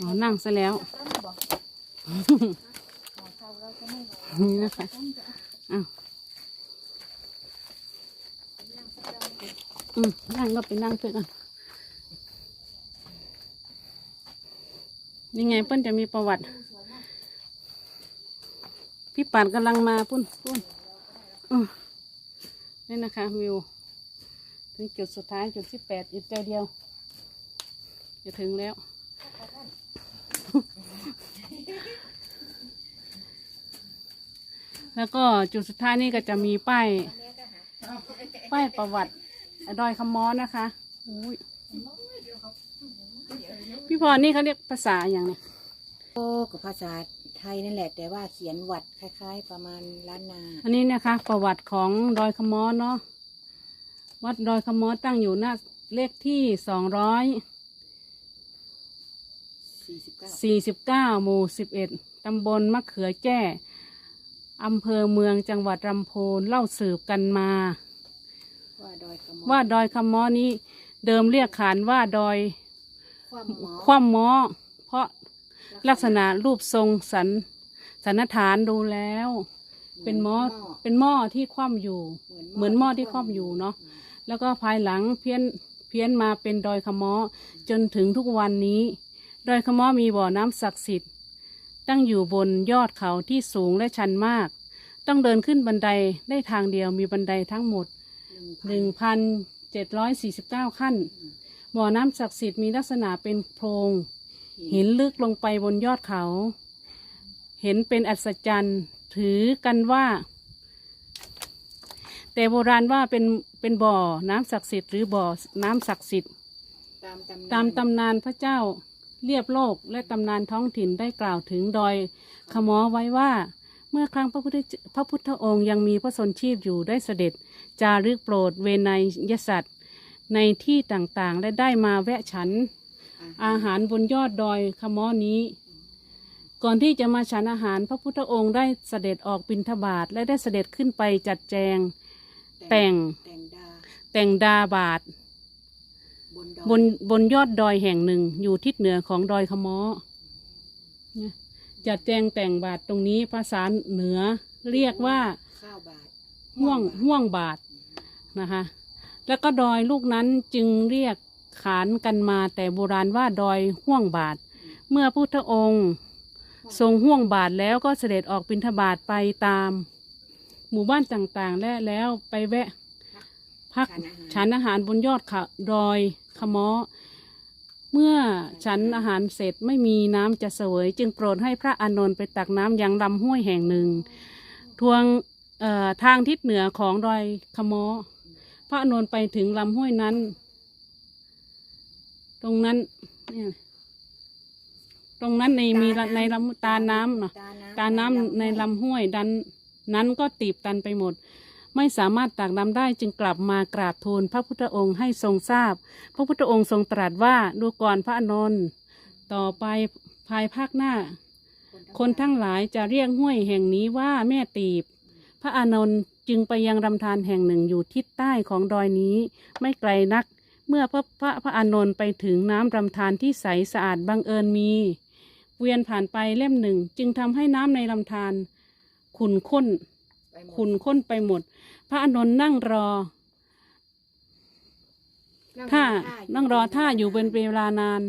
อ๋อนั่งซะแล้ว นี่นะคะอ้าวอืมนั่งก็ไปนั่งเพื่อนกันนี่ไงเปิ้นจะมีประวัติ พี่ปานกำลังมาปุ้นปุ้นนี่นะคะวิว ถึงจุดสุดท้ายจุดที่แปดอีกใจเดียว จะถึงแล้ว แล้วก็จุดสุดท้ายนี่ก็จะมีป้ายป้ายประวัติดอยคำมอนนะคะอุ้ยพี่พรนี่เขาเรียกภาษาอย่างเนี้ก็กับภาษาไทยนั่นแหละ แต่ว่าเขียนวัดคล้าย ๆ ประมาณล้านนา อันนี้นะคะ ประวัติของดอยคำมอนเนาะวัดดอยคำมอนตั้งอยู่หน้าเลขที่สองร้อย49 สี่สิบเก้าหมู่สิบเอ็ดตำบลมะเขือแจ้ อำเภอเมืองจังหวัดลำพูนเล่าสืบกันมา ว่าดอยกระหมอว่าดอยคำมอนี้เดิมเรียกขานว่าดอยความหมอคว่ำมอเพราะลักษณะรูปทรงสันสันฐานดูแล้ว เป็นหม้อเป็นหม้อที่คว่ำอยู่ เหมือนหม้อที่คว่ำอยู่เนาะ แล้วก็ภายหลังเพี้ยนเพี้ยนมาเป็นดอยคำมอจนถึงทุกวันนี้ ดอยคำมอมีบ่อน้ำศักดิ์สิทธิ์ ตั้งอยู่บนยอดเขาที่สูงและชันมาก ต้องเดินขึ้นบันไดได้ทางเดียวมีบันไดทั้งหมดหนึ่งพันเจ็ดร้อยสี่สิบเก้าขั้น บ่อน้ำศักดิ์สิทธิ์มีลักษณะเป็นโพรงหินลึกลงไปบนยอดเขา เห็นเป็นอัศจรรย์ถือกันว่า แต่โบราณว่าเป็นเป็นบ่อน้ำศักดิ์สิทธิ์หรือบ่อน้ำศักดิ์สิทธิ์ ตามตำนานตามตำนานพระเจ้า เรียบโลกและตำนานท้องถิ่นได้กล่าวถึงดอยขมอไว้ว่า เมื่อครั้งพระพุทธพระพุทธองค์ยังมีพระชนชีพอยู่ได้เสด็จ จารึกโปรดเวนยสัตว์ในที่ต่างๆ และได้มาแวะฉัน อาหารบนยอดดอยขมอนี้ ก่อนที่จะมาฉันอาหารพระพุทธองค์ได้เสด็จออกบิณฑบาตและได้เสด็จขึ้นไปจัดแจง แต่งแต่งดาบาท บนดอยบนบนยอดดอยแห่งหนึ่งอยู่ทิศเหนือของดอยขมอเนี่ยจัดแจงแต่งบาทตรงนี้ภาษาเหนือเรียกว่าข้าวบาทห่วงห่วงบาทนะคะ แล้วก็ดอยลูกนั้นจึงเรียกขานกันมาแต่โบราณว่าดอยห่วงบาท เมื่อพุทธองค์ ทรงห่วงบาทแล้วก็เสด็จออกบิณฑบาตไปตาม หมู่บ้านต่างๆและแล้วไปแวะ พักฉันอาหารฉันอาหารบนยอดเขาดอยขมอเมื่อฉันอาหารเสร็จไม่มีน้ำจะเสวย จึงโปรดให้พระอานนท์ไปตักน้ำยังลำห้วยแห่งหนึ่ง ทวงเอ่อทางทิศเหนือของดอยขมอพระอานนท์ไปถึงลำห้วยนั้น ตรงนั้นเนี่ยตรงนั้นในมีในลำตาน้ำเนาะตาน้ำตาน้ำในลำห้วยดันนั้นก็ตีบตันไปหมด ไม่สามารถตักน้ำได้จึงกลับมากราบทูลพระพุทธองค์ให้ทรงทราบ พระพุทธองค์ทรงตรัสว่าดูก่อนพระอานนท์ต่อไปภายภาคหน้า คนทั้งหลายจะเรียกห้วยแห่งนี้ว่าแม่ตีบ พระอานนท์จึงไปยังลำธารแห่งหนึ่งอยู่ทิศใต้ของดอยนี้ไม่ไกลนัก เมื่อพระพระพระอานนท์ไปถึงน้ำลำธารที่ใสสะอาดบังเอิญมีเวียนผ่านไปเล่มหนึ่ง จึงทำให้น้ำในลำธารขุ่นข้น ขุ่นข้นไปหมด พระอานนท์นั่งรอนั่งถ้าอยู่นั่งรอท่าอยู่เป็นเวลานาน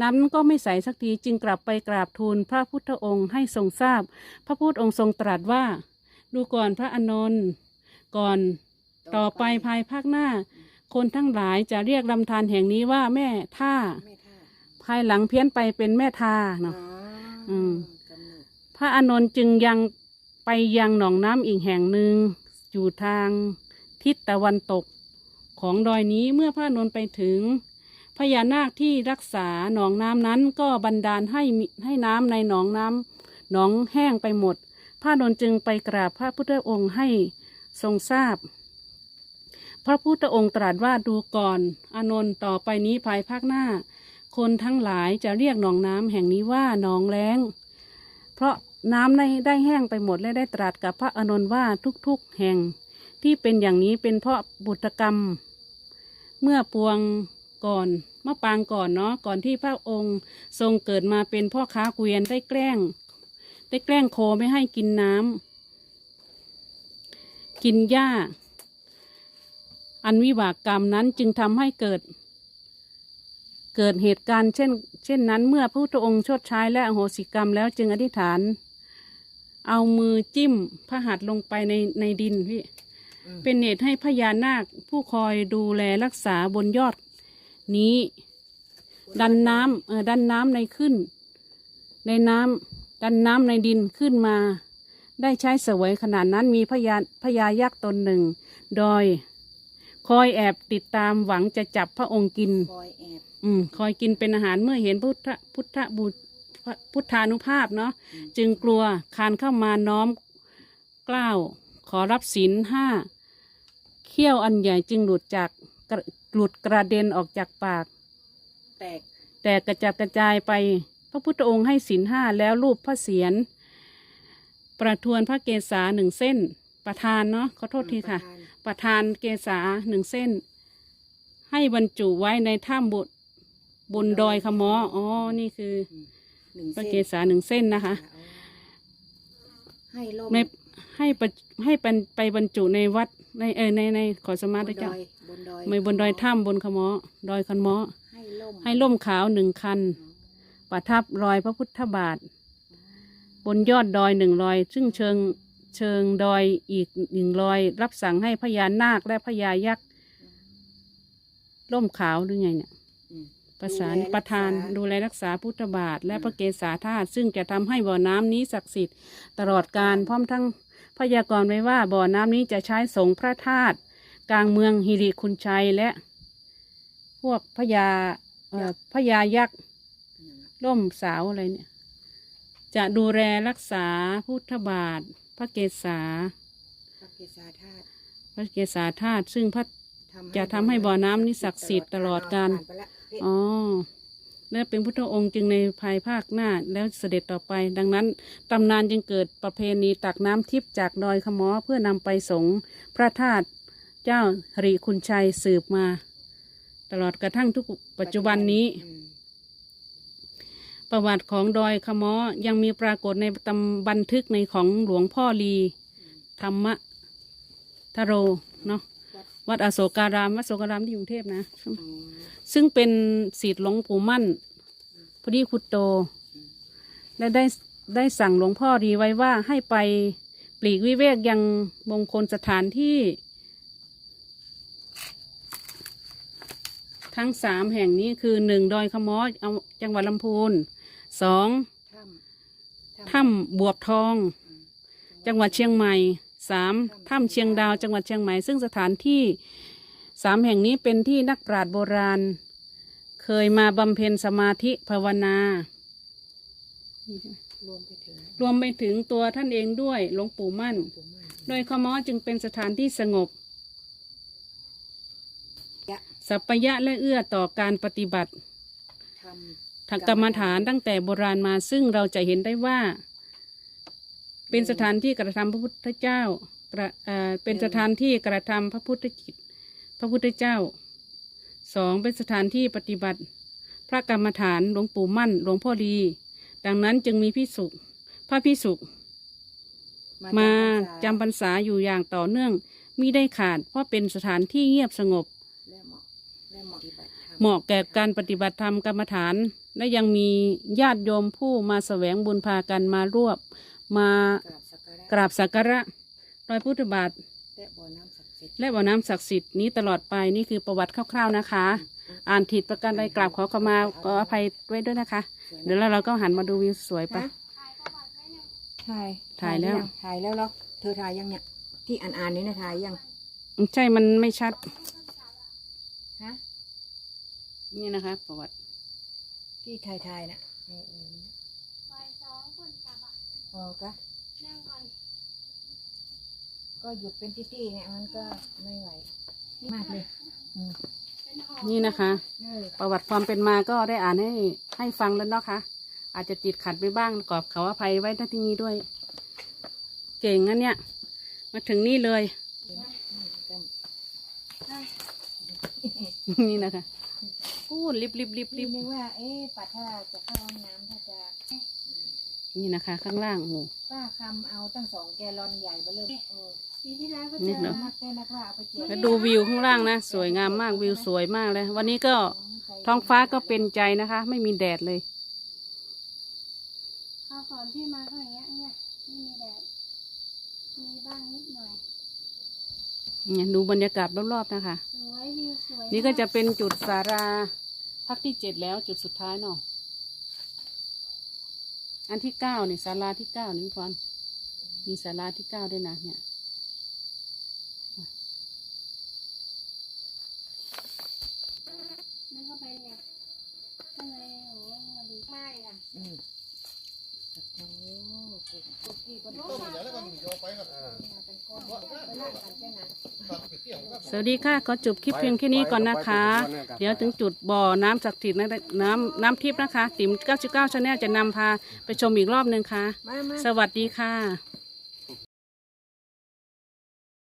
น้ำก็ไม่ใสสักทีจึงกลับไปกราบทูลพระพุทธองค์ให้ทรงทราบ พระพุทธองค์ทรงตรัสว่า ดูก่อนพระอานนท์ก่อนต่อไปภายภาคหน้า คนทั้งหลายจะเรียกลำธารแห่งนี้ว่าแม่ท่าแม่ท่าภายหลังเพี้ยนไปเป็นแม่ทาอ๋อเนาะอมกำหนดพระอานนท์จึงยัง ไปยังหนองน้ำอีกแห่งหนึ่งอยู่ทางทิศตะวันตกของดอยนี้เมื่อพระนนไปถึง พญานาคที่รักษาหนองน้ำนั้นก็บันดาลให้ให้น้ำในหนองน้ำหนองแห้งไปหมด พระนนจึงไปกราบพระพุทธองค์ให้ทรงทราบ พระพุทธองค์ตรัสว่าดูก่อน อานนท์ต่อไปนี้ภายภาคหน้า คนทั้งหลายจะเรียกหนองน้ำแห่งนี้ว่าหนองแล้ง เพราะ น้ำในได้แห้งไปหมดและได้ตรัสกับพระอานนท์ว่าทุกๆแห่ง ที่เป็นอย่างนี้เป็นเพราะบุตรกรรม เมื่อปวงก่อนมะปรางก่อนเนาะก่อนที่พระองค์ทรงเกิดมาเป็นพ่อค้าเกวียนได้แกล้ง ได้แกล้งโคไม่ให้กินน้ำกินหญ้า อันวิบากกรรมนั้นจึงทำให้เกิด เกิดเหตุการณ์เช่น เช่นนั้นเมื่อพระพุทธองค์ชดใช้และอโหสิกรรมแล้วจึงอธิษฐาน เอามือจิ้มพระหัตถ์ลงไปในในดินพี่อืมเป็นเหตุให้พญานาคผู้คอยดูแลรักษาบนยอดนี้ ดันน้ำเออดันน้ำในขึ้น ในน้ำดันน้ำในดินขึ้นมา ได้ใช้เสวยขนาดนั้นมีพญาพญายักษ์ตนหนึ่ง โดย คอยแอบติดตามหวังจะจับพระองค์กิน คอยแอบอืมคอยกินเป็นอาหารเมื่อเห็นพุทธพุทธบุตร พุทธานุภาพเนาะจึงกลัวคานเข้ามาน้อมกล้าวขอรับศีลห้าเขี้ยวอันใหญ่จึงหลุดจากกระหลุดกระเด็นออกจากปาก แตกแต่กระจัดกระจายไป พระพุทธองค์ให้ศีลห้าแล้วรูปพระเศียรประทวนพระเกศาหนึ่งเส้น ประทานเนาะขอโทษทีค่ะ ประทานเกษาหนึ่งเส้น ให้บรรจุไว้ในถ้ำบุบนดอยขมออ๋อนี่คือ หนึ่งพระเส้นเกศาหนึ่งเส้นนะคะ ให้ล่มในให้ไปให้ไปไปบรรจุในวัดในเออในในขอสมาบธินดเจ้าอยบนดอยไม่บนดอยถ้ำบนขมอดอยขมอให้ล่มให้ล่มขาวหนึ่งคัน ประทับรอยพระพุทธบาท บนยอดดอยหนึ่งรอย ซึ่งเชิงเชิงดอยอีกหนึ่งรอย รับสั่งให้พญานาคและพญายักษ์ล่มขาวหรือไงเนี่ยอืม ประสานดูแลประธานรักษาดูแลรักษาพุทธบาท และอืมพระเกศาธาตุซึ่งจะทำให้บ่อน้ำนี้ศักดิ์สิทธิ์ตลอดการพร้อมทั้งพยากรณ์ไว้ว่าบ่อน้ำนี้จะใช้สงฆ์พระธาตุกลางเมืองฮิริคุณชัยและ พวกพญาเอ่อพญายักษ์อืมร่มสาวอะไรเนี่ย จะดูแลรักษาพุทธบาท พระเกศา พระเกศาธาตุพระเกศาธาตุซึ่งพระทำจะทำให้บ่อน้ำนี้ศักดิ์สิทธิ์ตลอดกาล ผ่นไปละเอ๋อและเป็นพุทธองค์จึงในภายภาคหน้าแล้วเสด็จต่อไป ดังนั้นตำนานจึงเกิดประเพณีตักน้ำทิพย์จากดอยขมอเพื่อนำไปสงพระธาตุเจ้าหริคุณชัยสืบมา ตลอดกระทั่งทุกปัจจุบันนี้ ประวัติของดอยขมอยังมีปรากฏในตำบันทึกในของหลวงพ่อลี ธรรมะทโรเนาะวัดอโศการามวัดอโศการามที่กรุงเทพนะ ซึ่งเป็นศิษย์หลวงปู่มั่นพอดีคุตโต และได้ได้สั่งหลวงพ่อดีไว้ว่าให้ไปปลีกวิเวกยังมงคลสถานที่ ทั้งสามแห่งนี้คือหนึ่งดอยขมอเอาจังหวัดลำพูนสองถ้ำถ้ำบวบทอง จังหวัดเชียงใหม่สามถ้ำเชียงดาวจังหวัดเชียงใหม่ ซึ่งสถานที่ สามแห่งนี้เป็นที่นักปราชญ์โบราณ เคยมาบำเพ็ญสมาธิภาวนารวมไปถึงรวมไปถึงตัวท่านเองด้วยหลวงปู่มั่น โดยขมอจึงเป็นสถานที่สงบยะสัปปยะและเอื้อต่อการปฏิบัติทางกรรมฐานตั้งแต่โบราณมาซึ่งเราจะเห็นได้ว่า เป็นสถานที่กระทำพระพุทธเจ้าเอ่อเป็นสถานที่กระทำพระพุทธกิจ พระพุทธเจ้าสองเป็นสถานที่ปฏิบัติ พระกรรมฐานหลวงปู่มั่นหลวงพ่อดี ดังนั้นจึงมีพิสุพระพิสุมาจำพรรษาอยู่อย่างต่อเนื่องมิได้ขาด เพราะเป็นสถานที่เงียบสงบและเหมาะและเหมาะปฏิบัติธรรมเหมาะแก่การปฏิบัติธรรมกรรมฐาน และยังมีญาติโยมผู้มาแสวงบุญพากันมารวบ มากราบสักการะกราบสักการะรอยพุทธบาท และบ่อน้ำศักดิ์สิทธิ์และบ่อน้ำศักดิ์สิทธิ์นี้ตลอดไปนี่คือประวัติคร่าวๆนะคะ อ่านผิดประการใดกราบขอขมาขออภัยไว้ด้วยนะคะสวยนะเดี๋ยวแล้วเราก็หันมาดูวิวสวยปะฮะถ่ายถ่ายแล้วงถ่ายแล้วเหรอเธอถ่ายยังเนี่ย ที่อ่านอ่านๆนี่นะถ่ายยัง ใช่มันไม่ชัด ฮะ นี่นะคะ ประวัติที่ถ่ายถ่ายๆนะเออเออบ่ายสองคนกลับอะพอ ก็นั่งก่อนก็หยุดเป็นที่ๆเนี่ยมันก็ไม่ไหวมากเลยอืมเป็นหอนี่นะคะ เออประวัติความเป็นมาก็ได้อ่านให้ให้ฟังแล้วเนาะคะ อาจจะติดขัดไปบ้างกอบเขาอภัยไว้ที่นี้ด้วย เก่งนะเนี่ย มาถึงนี่เลยกันนี่นะคะพูดริบริบริบริรีบบนึกว่า เอ๊ะปัดถ้าจะเข้าห้องน้ำถ้าจะ นี่นะคะ ข้างล่างโอ้โห ป้าคำเอาตั้งสองแกลลอนใหญ่เบอเลยเออปีที่แล้วก็นี่เจอเหรอ นักเต้นนักว่าเอาไปแจกแล้วดูวิวข้างล่างนะ สวยงามมากวิวสวยมากเลย วันนี้ก็ท้องฟ้าก็เป็นใจนะคะ ไม่มีแดดเลย ข้าวฝนที่มาก็อย่างเงี้ยเนี่ยไม่มีแดดมีบ้างนิดหน่อย เนี่ยดูบรรยากาศรอบๆนะคะ สวยวิวสวยนี่ก็จะเป็นจุดสาราพักที่เจ็ดแล้วจุดสุดท้ายเนาะ อันที่เก้านี่ศาลาที่เก้านี่พี่พรมีศาลาที่เก้าด้วยนะเนี่ยนั่นเข้าไปเนี่ยข้างในโอ้โหดีมากเลยอะอืมโอ้โหกุ๊กกี้ก็โดนต้มอย่างแล้วก็โยไปครับเป็นก้อนไปลากกันใช่ไหมตัดไปเกี่ยวครับ สวัสดีค่ะขอจบคลิปเพียงแค่นี้ก่อนนะคะ เดี๋ยวถึงจุดบ่อน้ำศักดิ์สิทธิ์นะน้ำน้ำทิพย์นะคะ ติ๋ม 99ชาแนลจะนำพาไปชมอีกรอบหนึ่งค่ะมามาสวัสดีค่ะ